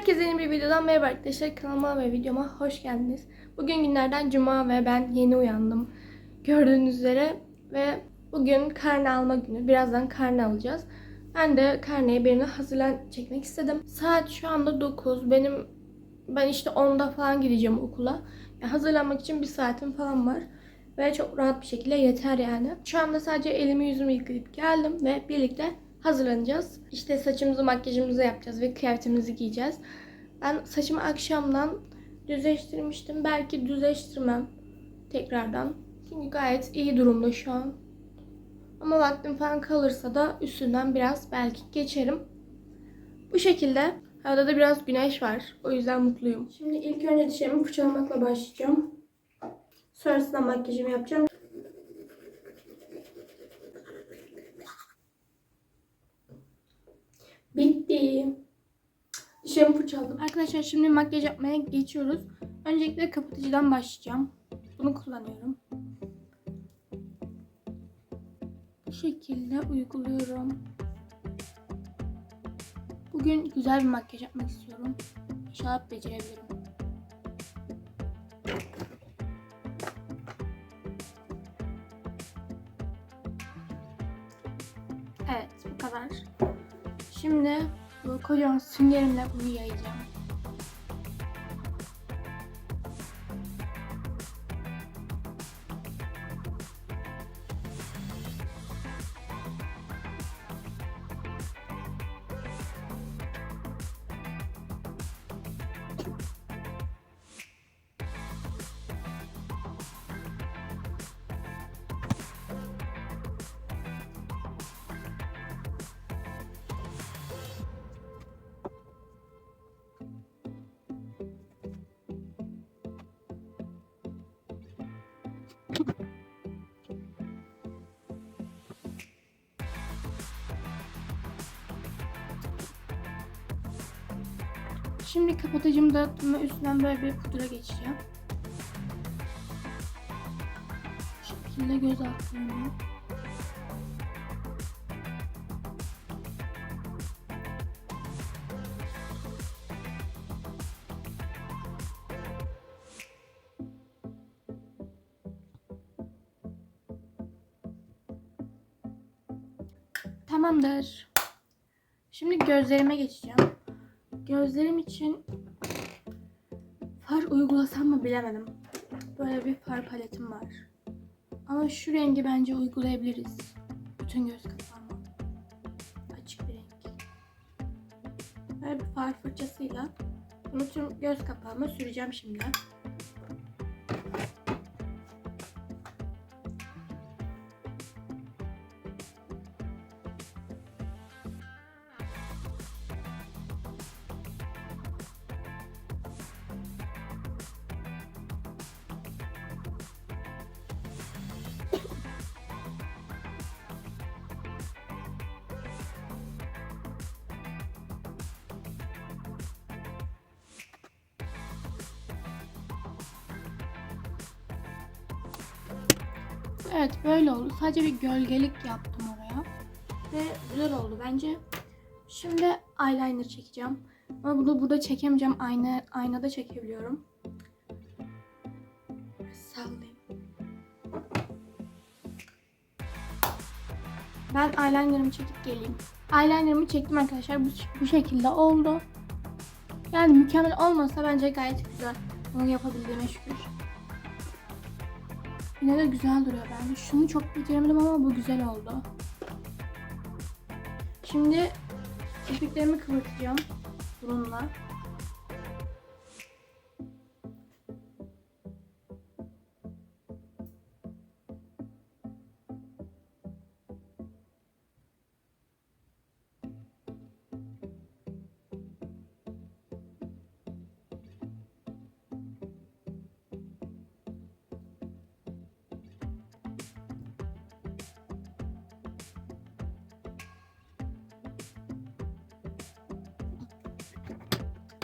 Herkese yeni bir videodan merhaba arkadaşlar. Kanalıma ve videoma hoş geldiniz. Bugün günlerden cuma ve ben yeni uyandım. Gördüğünüz üzere ve bugün karne alma günü. Birazdan karne alacağız. Ben de karneye birini hazırlan çekmek istedim. Saat şu anda 9. Benim ben işte 10'da falan gideceğim okula. Yani hazırlanmak için bir saatim falan var. Ve çok rahat bir şekilde yeter yani. Şu anda sadece elimi yüzümü yıkayıp geldim ve birlikte hazırlanacağız. İşte saçımızı makyajımızı yapacağız ve kıyafetimizi giyeceğiz. Ben saçımı akşamdan düzleştirmiştim. Belki düzleştirmem tekrardan. Çünkü gayet iyi durumda şu an. Ama vaktim falan kalırsa da üstünden biraz belki geçerim. Bu şekilde havada da biraz güneş var. O yüzden mutluyum. Şimdi ilk önce dişlerimi fırçalamakla başlayacağım. Sonrasında makyajımı yapacağım. Bitti. Dişlerimi fırçaladım. Arkadaşlar şimdi makyaj yapmaya geçiyoruz. Öncelikle kapatıcıdan başlayacağım. Bunu kullanıyorum. Bu şekilde uyguluyorum. Bugün güzel bir makyaj yapmak istiyorum. İnşallah becerebilirim. Evet bu kadar. Şimdi bu kocaman süngerimle bunu yayacağım. Şimdi kapatıcımı dağıttım ve üstünden böyle bir pudra geçeceğim. Bu şekilde göz altlarına. Tamamdır. Şimdi gözlerime geçeceğim. Gözlerim için far uygulasam mı bilemedim. Böyle bir far paletim var. Ama şu rengi bence uygulayabiliriz. Bütün göz kapağıma. Açık bir renk. Böyle bir far fırçasıyla bunu tüm göz kapağıma süreceğim şimdi. Evet böyle oldu. Sadece bir gölgelik yaptım oraya. Ve güzel oldu bence. Şimdi eyeliner çekeceğim. Ama bunu burada çekemeyeceğim. Ayna, aynada çekebiliyorum. Sallayayım. Ben eyelinerımı çekip geleyim. Eyelinerımı çektim arkadaşlar. Bu, bu şekilde oldu. Yani mükemmel olmasa bence gayet güzel. Bunu yapabildiğime şükür. Yine de güzel duruyor bence. Şunu çok beceremedim ama bu güzel oldu. Şimdi kirpiklerimi kıvırtacağım bununla.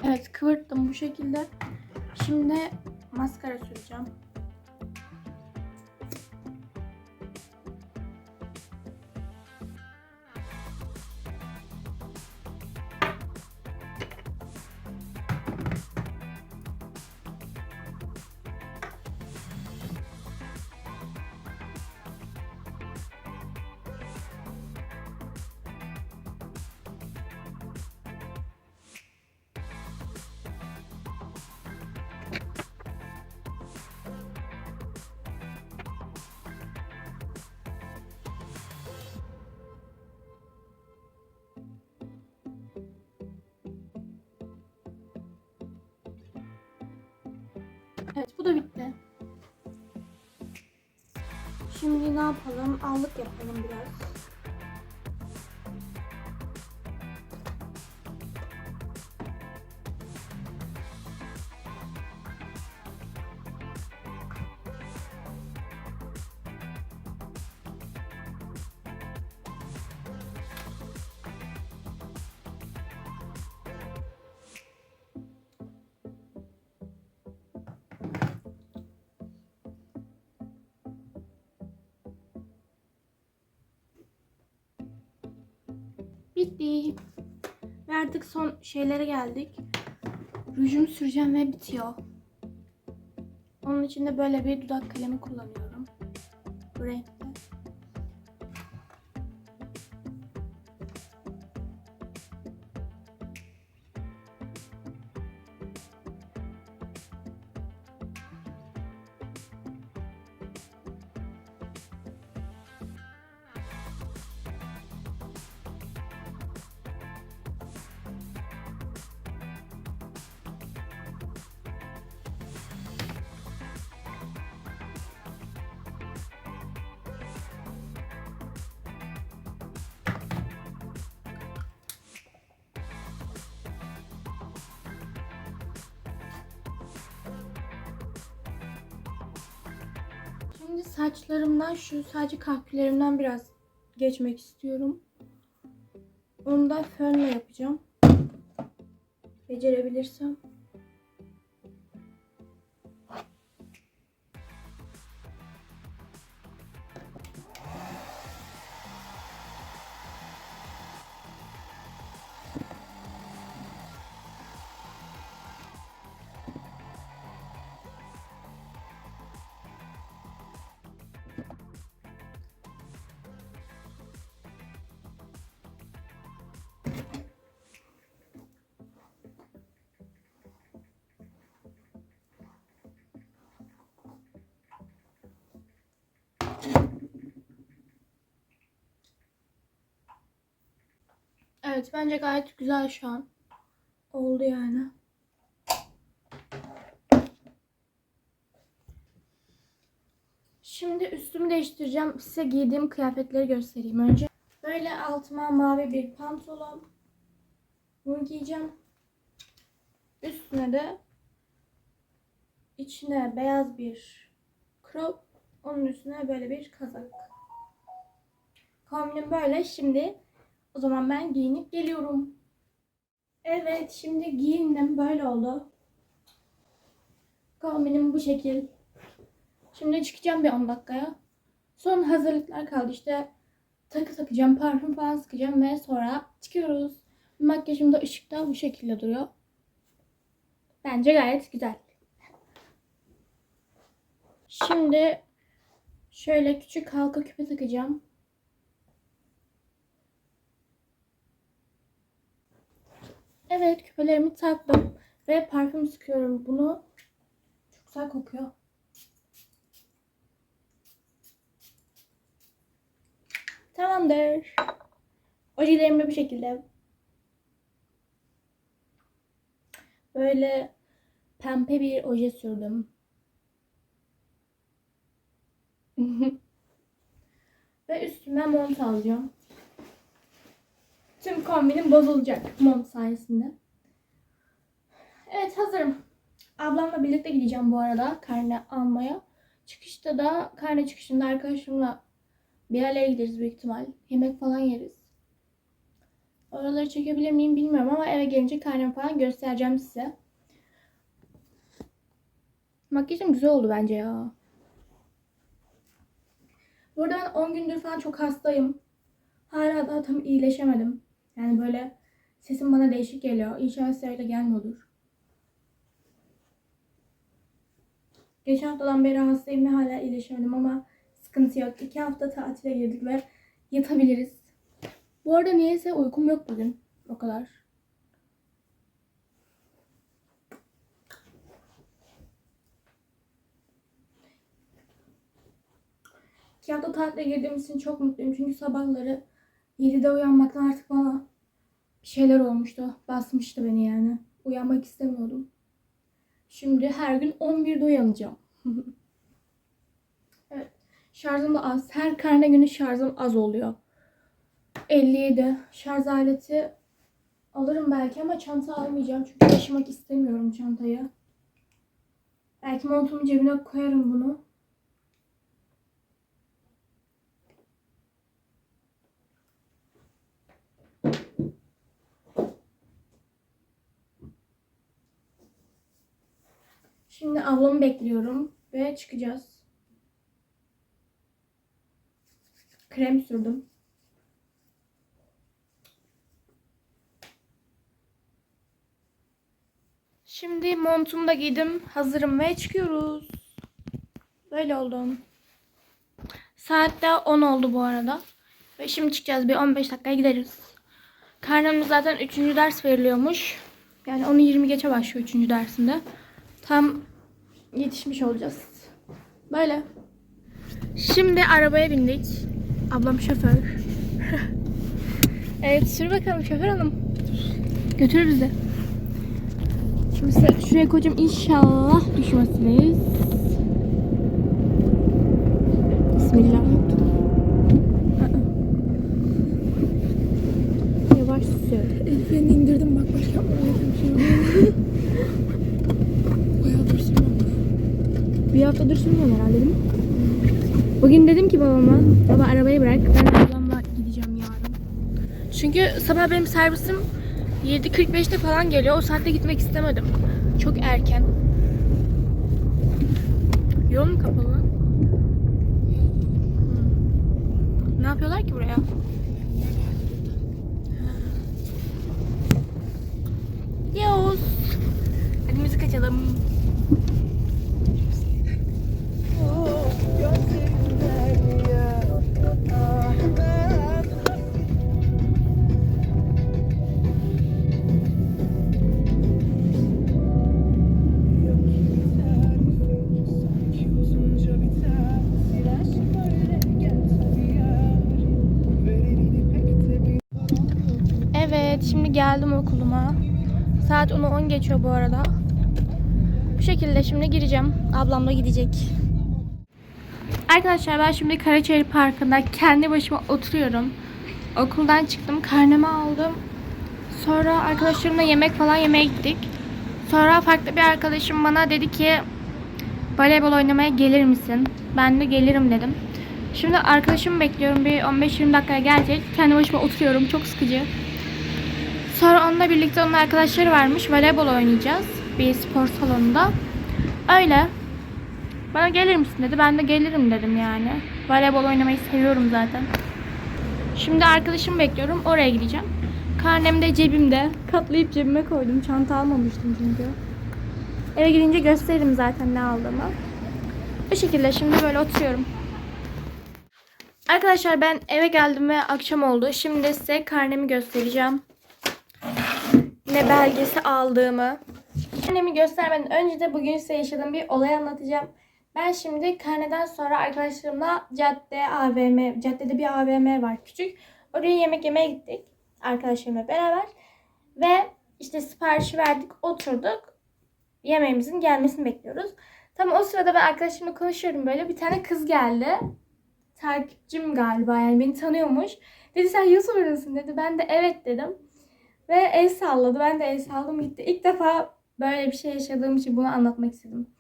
Evet kıvırttım bu şekilde. Şimdi maskara süreceğim. Evet bu da bitti. Şimdi ne yapalım? Allık yapalım biraz. Bitti. Ve artık son şeylere geldik. Rujumu süreceğim ve bitiyor. Onun için de böyle bir dudak kalemi kullanıyorum. Bu renkte. Şimdi saçlarımdan şu sadece kahküllerimden biraz geçmek istiyorum. Onu da fönle yapacağım. Becerebilirsem. Evet bence gayet güzel şu an. Oldu yani. Şimdi üstümü değiştireceğim. Size giydiğim kıyafetleri göstereyim önce. Böyle altıma mavi bir pantolon. Bunu giyeceğim. Üstüne de içine beyaz bir crop. Onun üstüne böyle bir kazak. Kombinim böyle. Şimdi o zaman ben giyinip geliyorum. Evet şimdi giyindim. Böyle oldu. Kombinim bu şekil. Şimdi çıkacağım bir 10 dakikaya. Son hazırlıklar kaldı işte. Takı takacağım, parfüm falan sıkacağım ve sonra çıkıyoruz. Makyajım da ışıkta bu şekilde duruyor. Bence gayet güzel. Şimdi şöyle küçük halka küpe takacağım. Evet küpelerimi taktım ve parfüm sıkıyorum bunu. Çok güzel kokuyor. Tamamdır. Ojelerim de bu şekilde. Böyle pembe bir oje sürdüm. Ve üstüme mont alacağım. Tüm kombinim bozulacak mont sayesinde. Evet hazırım. Ablamla birlikte gideceğim bu arada karne almaya. Çıkışta da karne çıkışında arkadaşımla bir yerlere gideriz büyük ihtimal. Yemek falan yeriz. Oraları çekebilir miyim bilmiyorum ama eve gelince karnemi falan göstereceğim size. Makyajım güzel oldu bence ya. Burada ben 10 gündür falan çok hastayım. Hala daha tam iyileşemedim. Yani böyle sesim bana değişik geliyor. İnşallah size öyle gelmiyordur. Geçen haftadan beri hastayım ve hala iyileşemedim ama sıkıntı yok. İki hafta tatile girdik ve yatabiliriz. Bu arada niyeyse uykum yok bugün. O kadar. İki hafta tatile girdiğim için çok mutluyum. Çünkü sabahları 7'de uyanmaktan artık bana bir şeyler olmuştu. Basmıştı beni yani. Uyanmak istemiyordum. Şimdi her gün 11'de uyanacağım. evet. Şarjım da az. Her karne günü şarjım az oluyor. 57. Şarj aleti alırım belki ama çanta almayacağım. Çünkü taşımak istemiyorum çantayı. Belki montumun cebine koyarım bunu. Şimdi ablamı bekliyorum ve çıkacağız. Krem sürdüm. Şimdi montumu da giydim. Hazırım ve çıkıyoruz. Böyle oldum. Saat de 10 oldu bu arada. Ve şimdi çıkacağız. Bir 15 dakikaya gideriz. Karnımız zaten 3. ders veriliyormuş. Yani onu 20 geçe başlıyor 3. dersinde. Tam yetişmiş olacağız. Böyle. Şimdi arabaya bindik. Ablam şoför. evet sür bakalım şoför hanım. Götür bizi. Şimdi şuraya koyacağım inşallah düşmezsiniz. Bismillah. Yavaş sür. El freni indirdim bak başka bir şey yok. Bayağı dursun ama. Bir hafta dursun herhalde değil mi? Bugün dedim ki babama, baba arabayı bırak ben ablamla gideceğim yarın. Çünkü sabah benim servisim 7.45'te falan geliyor. O saatte gitmek istemedim. Çok erken. Yol mu kapalı? lan? Hmm. Ne yapıyorlar ki buraya? Yavuz. Hadi müzik açalım. Şimdi geldim okuluma. Saat 10'u 10 geçiyor bu arada. Bu şekilde şimdi gireceğim. Ablam da gidecek. Arkadaşlar ben şimdi Karaçayır Parkı'nda kendi başıma oturuyorum. Okuldan çıktım, karnemi aldım. Sonra arkadaşlarımla yemek falan yemeye gittik. Sonra farklı bir arkadaşım bana dedi ki voleybol oynamaya gelir misin? Ben de gelirim dedim. Şimdi arkadaşımı bekliyorum. Bir 15-20 dakikaya gelecek. Kendi başıma oturuyorum. Çok sıkıcı. Sonra onunla birlikte onun arkadaşları varmış. Voleybol oynayacağız. Bir spor salonunda. Öyle. Bana gelir misin dedi. Ben de gelirim dedim yani. Voleybol oynamayı seviyorum zaten. Şimdi arkadaşımı bekliyorum. Oraya gideceğim. Karnem de cebimde. Katlayıp cebime koydum. Çanta almamıştım çünkü. Eve gidince gösteririm zaten ne aldığımı. Bu şekilde şimdi böyle oturuyorum. Arkadaşlar ben eve geldim ve akşam oldu. Şimdi size karnemi göstereceğim. Ne belgesi aldığımı. Karnemi göstermeden önce de bugün size yaşadığım bir olay anlatacağım. Ben şimdi karneden sonra arkadaşlarımla cadde AVM, caddede bir AVM var küçük. Oraya yemek yemeye gittik arkadaşlarımla beraber. Ve işte siparişi verdik, oturduk. Yemeğimizin gelmesini bekliyoruz. Tam o sırada ben arkadaşımla konuşuyorum böyle. Bir tane kız geldi. Takipçim galiba yani beni tanıyormuş. Dedi sen YouTuber dedi. Ben de evet dedim. Ve el salladı. Ben de el salladım gitti. İlk defa böyle bir şey yaşadığım için bunu anlatmak istedim.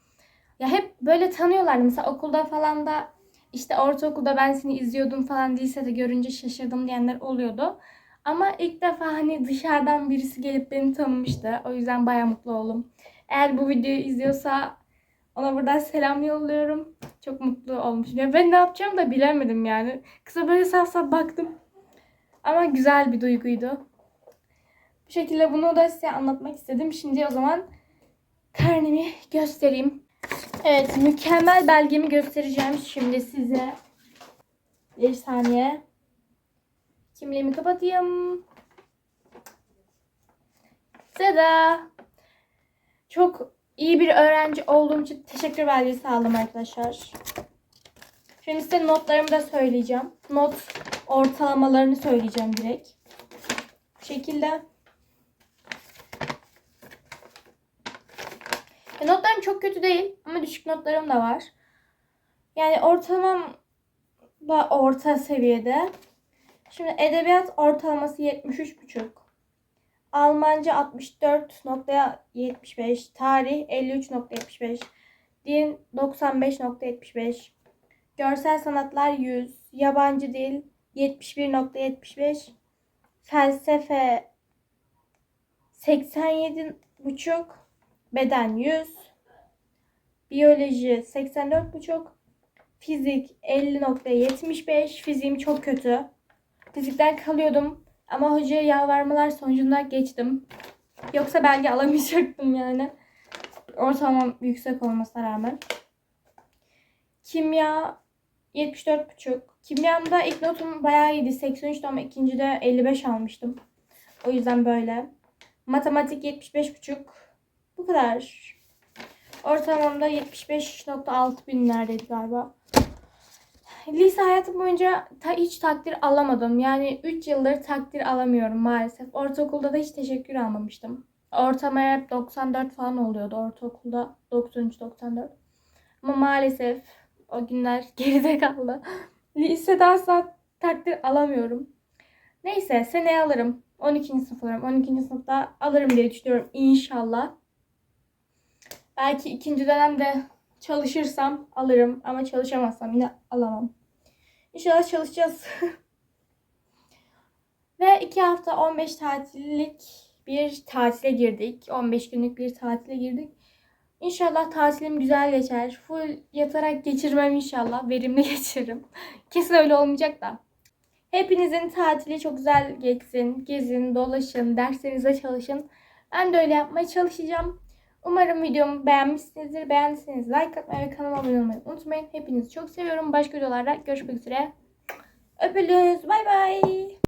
Ya hep böyle tanıyorlardı. Mesela okulda falan da işte ortaokulda ben seni izliyordum falan değilse de görünce şaşırdım diyenler oluyordu. Ama ilk defa hani dışarıdan birisi gelip beni tanımıştı. O yüzden baya mutlu oldum. Eğer bu videoyu izliyorsa ona buradan selam yolluyorum. Çok mutlu olmuşum. Ya ben ne yapacağımı da bilemedim yani. Kısa böyle saf saf baktım. Ama güzel bir duyguydu. Bu şekilde bunu da size anlatmak istedim. Şimdi o zaman karnemi göstereyim. Evet, mükemmel belgemi göstereceğim şimdi size. Bir saniye. Kimliğimi kapatayım. Seda. Çok iyi bir öğrenci olduğum için teşekkür belgesi aldım arkadaşlar. Şimdi size notlarımı da söyleyeceğim. Not ortalamalarını söyleyeceğim direkt. Bu şekilde. Notlarım çok kötü değil ama düşük notlarım da var. Yani ortalamam da orta seviyede. Şimdi edebiyat ortalaması 73,5. Almanca 64.75, tarih 53.75, din 95.75, görsel sanatlar 100, yabancı dil 71.75, felsefe 87.5, beden 100, biyoloji 84.5, fizik 50.75, fiziğim çok kötü. Fizikten kalıyordum ama hocaya yalvarmalar sonucunda geçtim. Yoksa belge alamayacaktım yani. Ortalamam yüksek olmasına rağmen. Kimya 74,5. Kimyamda ilk notum bayağı iyiydi. 83 ama ikincide 55 almıştım. O yüzden böyle. Matematik 75,5. Bu kadar. Ortalamamda 75.6 binlerdeydi galiba. Lise hayatım boyunca ta, hiç takdir alamadım. Yani 3 yıldır takdir alamıyorum maalesef. Ortaokulda da hiç teşekkür almamıştım. Ortamaya hep 94 falan oluyordu ortaokulda. 93-94. Ama maalesef o günler geride kaldı. Lisede asla takdir alamıyorum. Neyse seneye alırım. 12. sınıf alırım. 12. sınıfta alırım diye düşünüyorum inşallah. Belki ikinci dönemde çalışırsam alırım ama çalışamazsam yine alamam. İnşallah çalışacağız. Ve iki hafta 15 tatillik bir tatile girdik. 15 günlük bir tatile girdik. İnşallah tatilim güzel geçer. Full yatarak geçirmem inşallah. Verimli geçiririm. Kesin öyle olmayacak da. Hepinizin tatili çok güzel geçsin. Gezin, dolaşın, derslerinize çalışın. Ben de öyle yapmaya çalışacağım. Umarım videomu beğenmişsinizdir. Beğendiyseniz like atmayı ve kanalıma abone olmayı unutmayın. Hepinizi çok seviyorum. Başka videolarda görüşmek üzere. Öpülüz. Bay bay.